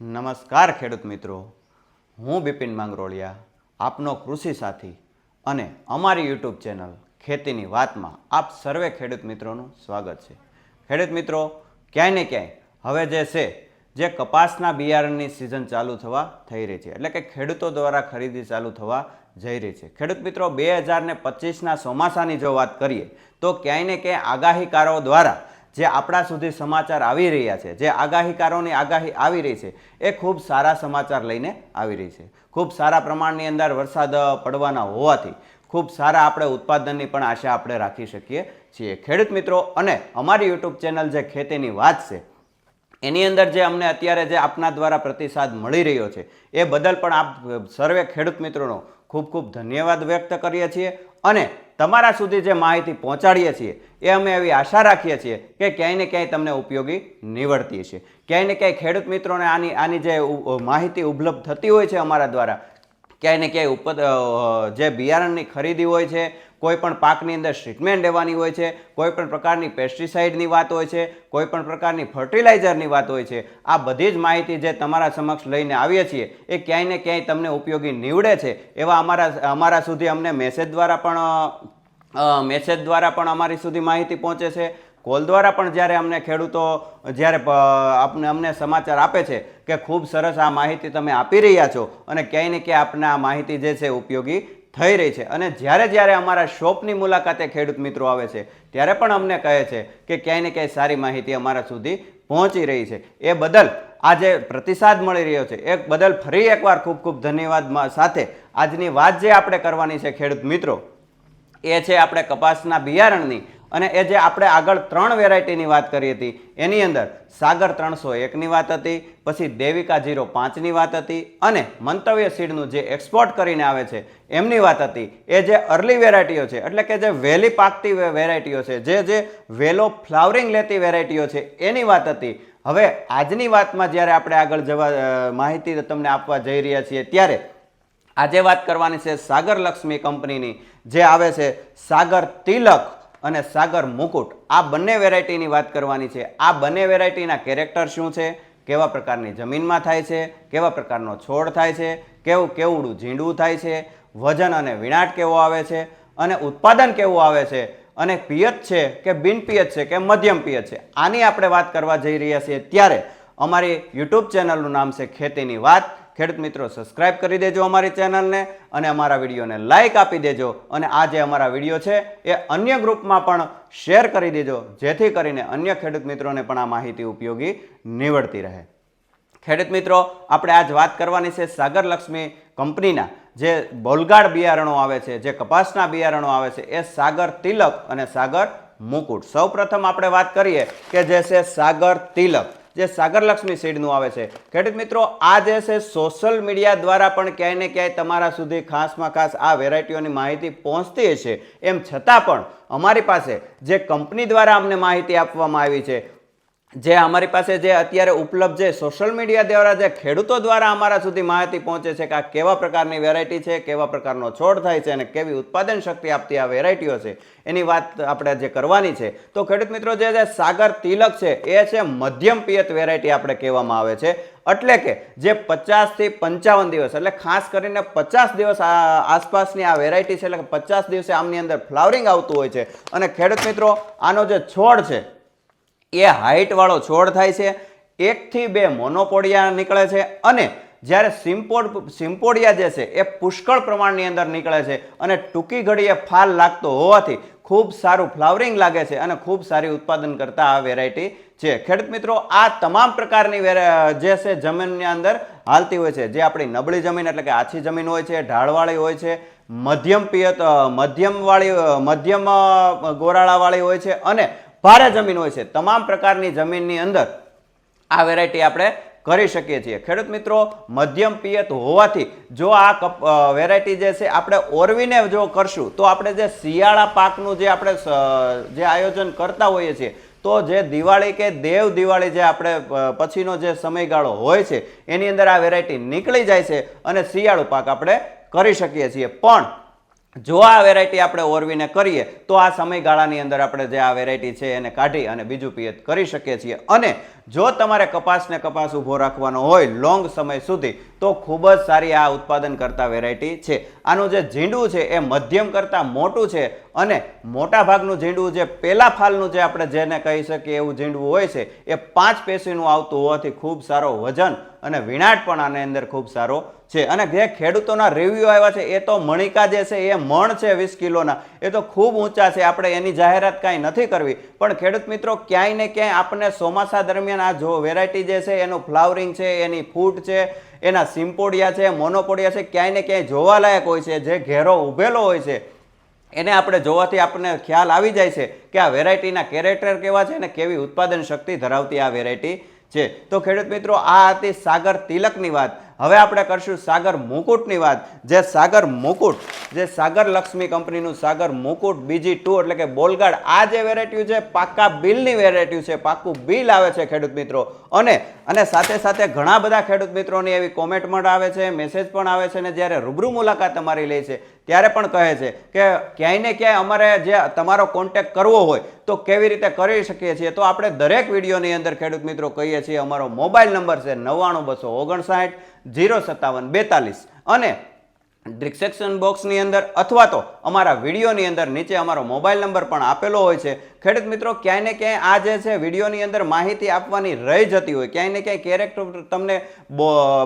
નમસ્કાર ખેડૂત મિત્રો. હું બિપિન માંગરોળિયા, આપનો કૃષિ સાથી અને અમારી યુટ્યુબ ચેનલ ખેતીની વાતમાં આપ સર્વે ખેડૂત મિત્રોનું સ્વાગત છે. ખેડૂત મિત્રો, ક્યાંય ને ક્યાંય હવે જે છે, જે કપાસના બિયારણની સિઝન ચાલુ થવા થઈ રહી છે, એટલે કે ખેડૂતો દ્વારા ખરીદી ચાલુ થવા જઈ રહી છે. ખેડૂત મિત્રો, બે હજાર ને પચીસના ચોમાસાની જો વાત કરીએ, તો ક્યાંય ને ક્યાંય આગાહીકારો દ્વારા જે આપણા સુધી સમાચાર આવી રહ્યા છે, જે આગાહીકારોની આગાહી આવી રહી છે, એ ખૂબ સારા સમાચાર લઈને આવી રહી છે. ખૂબ સારા પ્રમાણની અંદર વરસાદ પડવાના હોવાથી ખૂબ સારા આપણે ઉત્પાદનની પણ આશા આપણે રાખી શકીએ છીએ. ખેડૂત મિત્રો અને અમારી યુટ્યુબ ચેનલ જે ખેતીની વાત છે, એની અંદર જે અમને અત્યારે જે આપના દ્વારા પ્રતિસાદ મળી રહ્યો છે, એ બદલ પણ આપ સર્વે ખેડૂત મિત્રોનો ખૂબ ખૂબ ધન્યવાદ વ્યક્ત કરીએ છીએ અને તમારા સુધી જે માહિતી પહોંચાડીએ છીએ, એ અમે એવી આશા રાખીએ છીએ કે ક્યાંય ને ક્યાંય તમને ઉપયોગી નીવડતી છે ક્યાંય ને ક્યાંય ખેડૂત મિત્રોને આની આની જે માહિતી ઉપલબ્ધ થતી હોય છે અમારા દ્વારા, ક્યાંય ને ક્યાંય ઉપદ જે બિયારણની ખરીદી હોય છે, કોઈ પણ પાકની અંદર ટ્રીટમેન્ટ લેવાની હોય છે, કોઈ પણ પ્રકારની પેસ્ટિસાઇડની વાત હોય છે, કોઈ પણ પ્રકારની ફર્ટિલાઇઝરની વાત હોય છે, આ બધી જ માહિતી જે તમારા સમક્ષ લઈને આવીએ છીએ, એ ક્યાંય ને ક્યાંય તમને ઉપયોગી નીવડે છે, એવા અમારા અમારા સુધી અમને મેસેજ દ્વારા પણ મેસેજ દ્વારા પણ અમારી સુધી માહિતી પહોંચે છે. કોલ દ્વારા પણ જ્યારે અમને ખેડૂતો, જ્યારે આપને અમને સમાચાર આપે છે કે ખૂબ સરસ આ માહિતી તમે આપી રહ્યા છો અને ક્યાંય ને ક્યાંય આપને આ માહિતી જે છે ઉપયોગી થઈ રહી છે. અને જ્યારે જ્યારે અમારા શોપની મુલાકાતે ખેડૂત મિત્રો આવે છે, ત્યારે પણ અમને કહે છે કે ક્યાંય ને ક્યાંય સારી માહિતી અમારા સુધી પહોંચી રહી છે. એ બદલ આ જે પ્રતિસાદ મળી રહ્યો છે. એ બદલ ફરી એકવાર ખૂબ ખૂબ ધન્યવાદ સાથે આજની વાત જે આપણે કરવાની છે ખેડૂત મિત્રો એ છે આપણે કપાસના બિયારણની. અને એ જે આપણે આગળ ત્રણ વેરાયટીની વાત કરી હતી, એની અંદર સાગર ત્રણસો એકની વાત હતી, પછી દેવિકા જીરો પાંચની વાત હતી, અને મંતવ્ય સીડનું જે એક્સપોર્ટ કરીને આવે છે, એમની વાત હતી. એ જે અર્લી વેરાયટીઓ છે, એટલે કે જે વહેલી પાકતી વેરાયટીઓ છે, જે જે વહેલો ફ્લાવરિંગ લેતી વેરાયટીઓ છે, એની વાત હતી. હવે આજની વાતમાં જ્યારે આપણે આગળ જવા માહિતી તમને આપવા જઈ રહ્યા છીએ, ત્યારે આજે વાત કરવાની છે સાગર લક્ષ્મી કંપનીની. જે આવે છે સાગર તિલક અને સાગર મુકુટ. આ બંને વેરાયટીની વાત કરવાની છે. આ બંને વેરાયટીના કેરેક્ટર શું છે? કેવા પ્રકારની જમીનમાં થાય છે? કેવા પ્રકારનો છોડ થાય છે? કેવું, કેવડું ઝીંડું થાય છે? વજન અને વિણાટ કેવો આવે છે? અને ઉત્પાદન કેવું આવે છે? અને પિયત છે કે બિન પિયત છે કે મધ્યમ પિયત છે? આની આપણે વાત કરવા જઈ રહ્યા છીએ ત્યારે અમારી યુટ્યુબ ચેનલનું નામ છે ખેતીની વાત. ખેડૂત મિત્રો સબસ્ક્રાઇબ કરી દેજો અમારી ચેનલને અને અમારા વિડીયોને લાઇક આપી દેજો. અને આ જે અમારા વીડિયો છે, એ અન્ય ગ્રુપમાં પણ શેર કરી દેજો, જેથી કરીને અન્ય ખેડૂત મિત્રોને પણ આ માહિતી ઉપયોગી નીવડતી રહે. ખેડૂત મિત્રો, આપણે આજ વાત કરવાની છે સાગર લક્ષ્મી કંપનીના. જે બોલગાડ બિયારણો આવે છે, જે કપાસના બિયારણો આવે છે, એ સાગર તિલક અને સાગર મુકુટ. સૌપ્રથમ આપણે વાત કરીએ કે જે છે સાગર તિલક. જે સાગરલક્ષ્મી સીડનું આવે છે. ખેડૂત મિત્રો આ જે છે સોશિયલ મીડિયા દ્વારા પણ ક્યાંય ને ક્યાંય તમારા સુધી ખાસમાં ખાસ આ વેરાયટીઓની માહિતી પહોંચતી હશે એમ છતાં પણ અમારી પાસે જે કંપની દ્વારા અમને માહિતી આપવામાં આવી છે જે અમારી પાસે જે અત્યારે ઉપલબ્ધ છે સોશિયલ મીડિયા દ્વારા જે ખેડૂતો દ્વારા અમારા સુધી માહિતી પહોંચે છે કે આ કેવા પ્રકારની વેરાયટી છે, કેવા પ્રકારનો છોડ થાય છે અને કેવી ઉત્પાદન શક્તિ આપતી આ વેરાયટીઓ છે, એની વાત આપણે જે કરવાની છે. તો ખેડૂત મિત્રો, જે છે સાગર તિલક છે, એ છે મધ્યમ પિયત વેરાયટી આપણે કહેવામાં આવે છે. એટલે કે જે પચાસથી પંચાવન દિવસ, એટલે ખાસ કરીને પચાસ દિવસ આસપાસની આ વેરાયટી છે, એટલે કે પચાસ દિવસે આમની અંદર ફ્લાવરિંગ આવતું હોય છે. અને ખેડૂત મિત્રો, આનો જે છોડ છે એ હાઇટવાળો છોડ થાય છે, એકથી બે મોનોપોડિયા નીકળે છે અને જ્યારે સિમ્પોડ સિમ્પોડિયા જે છે એ પુષ્કળ પ્રમાણની અંદર નીકળે છે અને ટૂંકી ઘડીએ ફાલ લાગતો હોવાથી ખૂબ સારું ફ્લાવરિંગ લાગે છે અને ખૂબ સારી ઉત્પાદન કરતા આ વેરાયટી છે. ખેડૂત મિત્રો, આ તમામ પ્રકારની જે છે જમીનની અંદર હાલતી હોય છે. જે આપણી નબળી જમીન એટલે કે આછી જમીન હોય છે, ઢાળવાળી હોય છે, મધ્યમ પિયત મધ્યમવાળી મધ્યમ ગોરાળાવાળી હોય છે અને ભારે જમીન હોય છે. તમામ પ્રકારની જમીનની અંદર આ વેરાયટી આપણે કરી શકીએ છીએ. ખેડૂત મિત્રો, મધ્યમ પિયત હોવાથી જો આ વેરાયટી જે છે, આપણે ઓરવીને જો કરશું, તો આપણે જે શિયાળા પાકનું જે આપણે જે આયોજન કરતા હોઈએ છીએ, તો જે દિવાળી કે દેવ દિવાળી જે આપણે પછીનો જે સમયગાળો હોય છે, એની અંદર આ વેરાયટી નીકળી જાય છે અને શિયાળુ પાક આપણે કરી શકીએ છીએ. પણ જો આ વેરાયટી આપણે ઓરવીને કરીએ, તો આ સમયગાળાની અંદર આપણે જે આ વેરાયટી છે એને કાઢી અને બીજું પિયત કરી શકીએ છીએ. અને જો તમારે કપાસને કપાસ ઊભો રાખવાનો હોય લોંગ સમય સુધી, તો ખૂબ જ સારી આ ઉત્પાદન કરતા વેરાયટી છે. આનું જે ઝીંડું છે એ મધ્યમ કરતાં મોટું છે અને મોટા ભાગનું ઝીંડું જે પેલા ફાલનું જે આપણે જેને કહી શકીએ એવું ઝીંડું હોય છે, એ પાંચ પેશીનું આવતું હોવાથી ખૂબ સારો વજન અને વિનાટ પણ આની અંદર ખૂબ સારો છે. અને જે ખેડૂતોના રિવ્યૂ આવ્યા છે, એ તો મણિકા જે છે, એ મણ છે વીસ કિલોના. એ તો ખૂબ ઊંચા છે, આપણે એની જાહેરાત કાંઈ નથી કરવી. પણ ખેડૂત મિત્રો, ક્યાંય ને ક્યાંય આપણને ચોમાસા દરમિયાન આ જો વેરાયટી જે છે, એનું ફ્લાવરિંગ છે, એની ફૂટ છે, એના સિમ્પોડિયા છે મોનોપોડિયા છે, ક્યાંય ને ક્યાંય જોવાલાયક હોય છે, જે ઘેરો ઉભેલો હોય છે, એને આપણે જોવાથી આપણને ખ્યાલ આવી જાય છે કે આ વેરાયટીના કેરેક્ટર કેવા છે અને કેવી ઉત્પાદન શક્તિ ધરાવતી આ વેરાયટી છે. તો ખેડૂત મિત્રો આ હતી સાગર તિલકની વાત. હવે આપણે કરશું સાગર મુકુટની વાત. જે સાગર મુકુટ, જે સાગર લક્ષ્મી કંપનીનું સાગર મુકુટ બીજી ટુ એટલે કે બોલગાડ, આ જે વેરાયટી છે, પાક્કા બિલની વેરાયટી છે, પાક્કું બિલ આવે છે ખેડૂત મિત્રો. અને અને સાથે સાથે ઘણા બધા ખેડૂત મિત્રોની એવી કોમેન્ટ પણ આવે છે મેસેજ પણ આવે છે અને જ્યારે રૂબરૂ મુલાકાત અમારી લે છે, ત્યારે પણ કહે છે કે ક્યાંય ને ક્યાંય અમારે જે તમારો કોન્ટેક્ટ કરવો હોય તો કેવી રીતે કરી શકીએ છીએ? તો આપણે દરેક વિડીયોની અંદર ખેડૂત મિત્રો કહીએ છીએ, અમારો મોબાઈલ નંબર છે નવ્વાણું બસો ઓગણસાઠ જીરો સત્તાવન બેતાલીસ. અને ડિસ્ક્રિપ્શન બોક્સની અંદર અથવા તો અમારા વિડીયોની અંદર નીચે અમારો મોબાઈલ નંબર પણ આપેલો હોય છે. ખેડૂત મિત્રો, ક્યાંય ને ક્યાંય આ જે છે વિડીયોની અંદર માહિતી આપવાની રહી જતી હોય. ક્યાંય ને ક્યાંય કેરેક્ટર તમને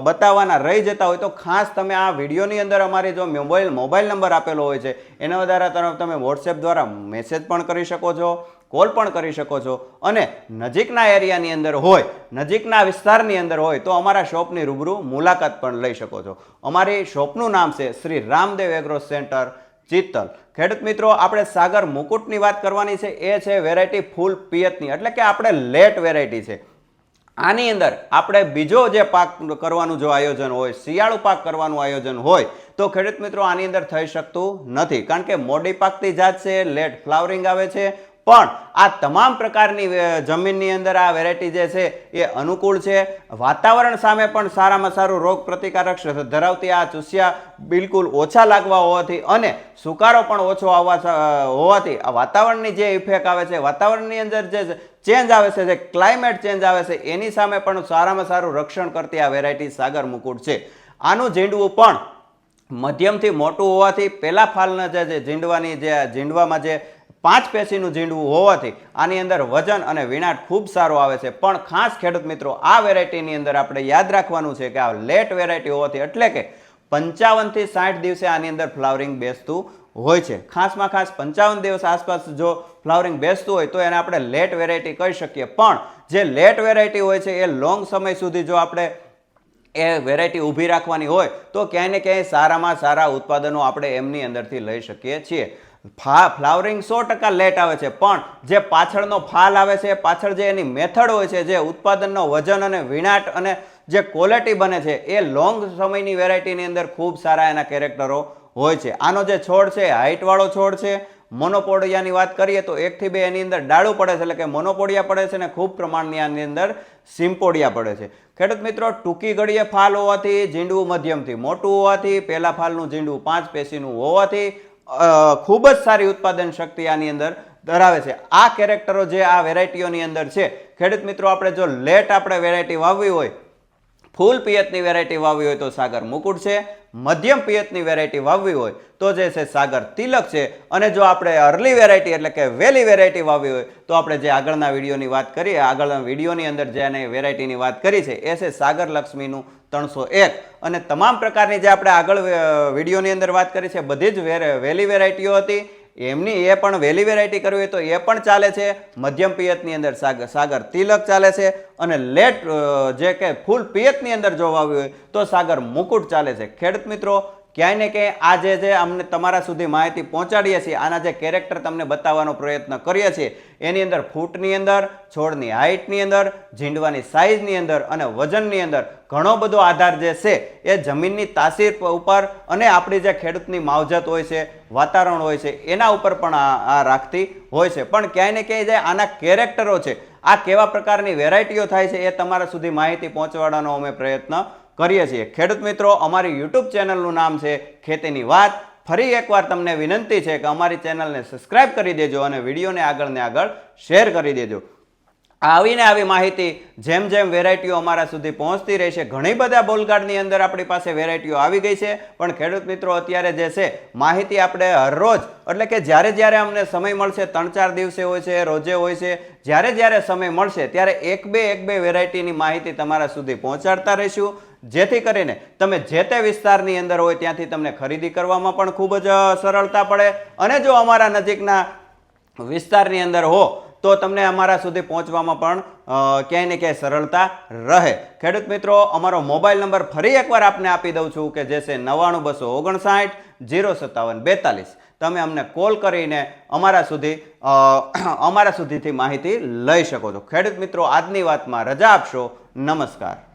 બતાવવાના રહી જતા હોય તો ખાસ તમે આ વિડીયોની અંદર અમારી જો મોબાઈલ મોબાઈલ નંબર આપેલો હોય છે, એના દ્વારા તરફ તમે વોટ્સએપ દ્વારા મેસેજ પણ કરી શકો છો. કોલ પણ કરી શકો છો. અને નજીકના એરિયાની અંદર હોય, નજીકના વિસ્તારની અંદર હોય, તો અમારા શોપની રૂબરૂ મુલાકાત પણ લઈ શકો છો. અમારી શોપનું નામ છે શ્રી રામદેવ એગ્રો સેન્ટર ચિત્તલ. ખેડૂત મિત્રો, આપણે સાગર મુકુટની વાત કરવાની છે. એ છે વેરાયટી ફૂલ પિયતની, એટલે કે આપણે લેટ વેરાયટી છે. આની અંદર આપણે બીજો જે પાક કરવાનું જો આયોજન હોય, શિયાળુ પાક કરવાનું આયોજન હોય, તો ખેડૂત મિત્રો, આની અંદર થઈ શકતું નથી. કારણ કે મોડી પાકતી જાત છે લેટ ફ્લાવરિંગ આવે છે પણ આ તમામ પ્રકારની જમીનની અંદર આ વેરાયટી જે છે એ અનુકૂળ છે. વાતાવરણ સામે પણ સારામાં સારું રોગ પ્રતિકારક ધરાવતી આ ચૂસિયા બિલકુલ ઓછા લાગવા હોવાથી અને સુકારો પણ ઓછો આવવા હોવાથી આ વાતાવરણની જે ઇફેક્ટ આવે છે, વાતાવરણની અંદર જે ચેન્જ આવે છે, જે ક્લાઇમેટ ચેન્જ આવે છે, એની સામે પણ સારામાં સારું રક્ષણ કરતી આ વેરાયટી સાગર મુકુટ છે. આનું ઝીંડવું પણ મધ્યમથી મોટું હોવાથી પહેલાં ફાલના જે ઝીંડવાની જે, ઝીંડવામાં જે પાંચ પેશીનું ઝીંડવું હોવાથી આની અંદર વજન અને વિનાટ ખૂબ સારો આવે છે. પણ ખાસ ખેડૂત મિત્રો, આ વેરાયટીની અંદર આપણે યાદ રાખવાનું છે કે આ લેટ વેરાયટી હોવાથી એટલે કે પંચાવનથી સાઠ દિવસે આની અંદર ફ્લાવરિંગ બેસતું હોય છે. ખાસમાં ખાસ પંચાવન દિવસ આસપાસ જો ફ્લાવરિંગ બેસતું હોય તો એને આપણે લેટ વેરાયટી કહી શકીએ. પણ જે લેટ વેરાયટી હોય છે એ લોંગ સમય સુધી જો આપણે એ વેરાયટી ઊભી રાખવાની હોય તો ક્યાંય ને ક્યાંય સારામાં સારા ઉત્પાદનો આપણે એમની અંદરથી લઈ શકીએ છીએ. ફા ફ્લાવરિંગ સો ટકા લેટ આવે છે. પણ જે પાછળનો ફાલ આવે છે, પાછળ જે એની મેથડ હોય છે, જે ઉત્પાદનનો વજન અને વિનાટ અને જે ક્વોલિટી બને છે, એ લોંગ સમયની વેરાયટીની અંદર ખૂબ સારા એના કેરેક્ટરો હોય છે. આનો જે છોડ છે, હાઇટવાળો છોડ છે મોનોપોડિયાની વાત કરીએ તો એકથી બે એની અંદર ડાળું પડે છે, એટલે કે મોનોપોડિયા પડે છે અને ખૂબ પ્રમાણની આની અંદર સિમ્પોડિયા પડે છે. ખેડૂત મિત્રો, ટૂંકી ઘડીએ ફાલ હોવાથી, ઝીંડવું મધ્યમથી મોટું હોવાથી, પહેલા ફાલનું ઝીંડવું પાંચ પેશીનું હોવાથી ખૂબ જ સારી ઉત્પાદન શક્તિ આની અંદર ધરાવે છે. આ કેરેક્ટરો જે આ વેરાયટીઓની અંદર છે, ખેડૂત મિત્રો, આપણે જો લેટ આપણે વેરાયટી વાવવી હોય, ફૂલ પિયતની વેરાયટી વાવવી હોય તો સાગર મુકુટ છે, મધ્યમ પિયતની વેરાયટી વાવવી હોય તો જે છે સાગર તિલક છે, અને જો આપણે અર્લી વેરાયટી એટલે કે વેલી વેરાયટી વાવવી હોય તો આપણે જે આગળના વિડીયોની વાત કરીએ, આગળના વિડીયોની અંદર જેને વેરાયટીની વાત કરી છે, એ છે સાગર લક્ષ્મીનું ત્રણસો એક. અને તમામ પ્રકારની જે આપણે આગળ વિડીયોની અંદર વાત કરી છે, બધી જ વેલી વેરાયટીઓ હતી. એમની એ પણ વેલી વેરાયટી કરવી હોય તો એ પણ ચાલે છે. મધ્યમ પિયતની અંદર સાગર સાગર તિલક ચાલે છે. અને લેટ જે કે ફૂલ પિયતની અંદર જો વાવી હોય તો સાગર મુકુટ ચાલે છે. ખેડૂત મિત્રો ક્યાંય ને ક્યાંય આ જે જે અમને તમારા સુધી માહિતી પહોંચાડીએ છીએ, આના જે કેરેક્ટર તમને બતાવવાનો પ્રયત્ન કરીએ છીએ, એની અંદર ફૂટની અંદર, છોડની હાઇટની અંદર, ઝીંડવાની સાઇઝની અંદર અને વજનની અંદર ઘણો બધો આધાર જે છે એ જમીનની તાસીર ઉપર અને આપણી જે ખેડૂતની માવજત હોય છે, વાતાવરણ હોય છે, એના ઉપર પણ આ રાખતી હોય છે. પણ ક્યાંય ને ક્યાંય જે આના કેરેક્ટરો છે, આ કેવા પ્રકારની વેરાયટીઓ થાય છે એ તમારા સુધી માહિતી પહોંચવાડવાનો અમે પ્રયત્ન કરીએ છીએ. ખેડૂત મિત્રો, અમારી યુટ્યુબ ચેનલનું નામ છે ખેતીની વાત. ફરી એકવાર તમને વિનંતી છે કે અમારી ચેનલને સબસ્ક્રાઇબ કરી દેજો અને વિડીયોને આગળ ને આગળ શેર કરી દેજો. આવીને આવી માહિતી જેમ જેમ વેરાયટીઓ અમારા સુધી પહોંચતી રહેશે, ઘણી બધા બોલગાર્ડની અંદર આપણી પાસે વેરાયટીઓ આવી ગઈ છે. પણ ખેડૂત મિત્રો, અત્યારે જે છે, માહિતી આપણે હરરોજ એટલે કે જ્યારે જ્યારે અમને સમય મળશે, ત્રણ ચાર દિવસે હોય છે, રોજે હોય છે, જ્યારે જ્યારે સમય મળશે, ત્યારે એક બે એક બે વેરાયટીની માહિતી તમારા સુધી પહોંચાડતા રહીશું. જેથી કરીને તમે જે તે વિસ્તારની અંદર હોય ત્યાંથી તમને ખરીદી કરવામાં પણ ખૂબ જ સરળતા પડે. અને જો અમારા નજીકના વિસ્તારની અંદર હો, તો તમને અમારા સુધી પહોંચવામાં પણ ક્યાંય ને ક્યાંય સરળતા રહે. ખેડૂત મિત્રો, અમારો મોબાઈલ નંબર ફરી એકવાર આપને આપી દઉં છું કે જે છે નવ્વાણું બસો ઓગણસાઠ જીરો સત્તાવન બેતાલીસ. તમે અમને કોલ કરીને અમારા સુધી અમારા સુધીથી માહિતી લઈ શકો છો. ખેડૂત મિત્રો, આજની વાતમાં રજા આપશો. નમસ્કાર.